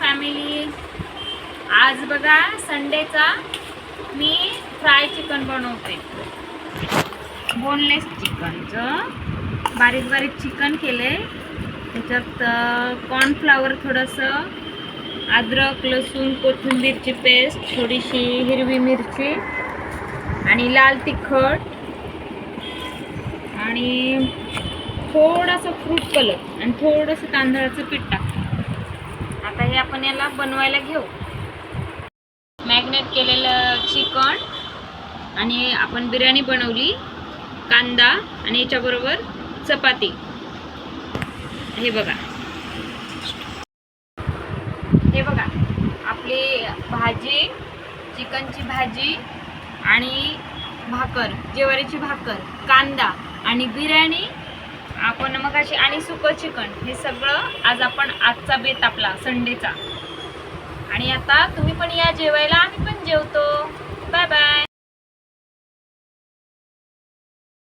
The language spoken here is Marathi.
फॅमिली आज बघा संडेचा मी फ्राय चिकन बनवते. बोनलेस चिकनचं बारीक बारीक चिकन केले. त्याच्यात कॉर्नफ्लावर थोडंसं अद्रक लसूण कोथिंबीरची पेस्ट थोडीशी हिरवी मिरची आणि लाल तिखट आणि थोडासा फ्रूट कलर आणि थोडंसं तांदळाचं पीठ टाकतो. आपण याला बनवायला घेऊ. मॅग्नेट केलेलं चिकन आणि आपण बिर्याणी बनवली कांदा आणि याच्याबरोबर चपाती. हे बघा. हे बघा आपली भाजी चिकनची भाजी आणि भाकर ज्वारीची भाकर कांदा आणि बिर्याणी संध्याकाळची आणि सुकं चिकन हे सगळं आज आपण आजचा बेत आपला संडेचा. आणि आता तुम्ही पण या जेवायला आम्ही पण जेवतो.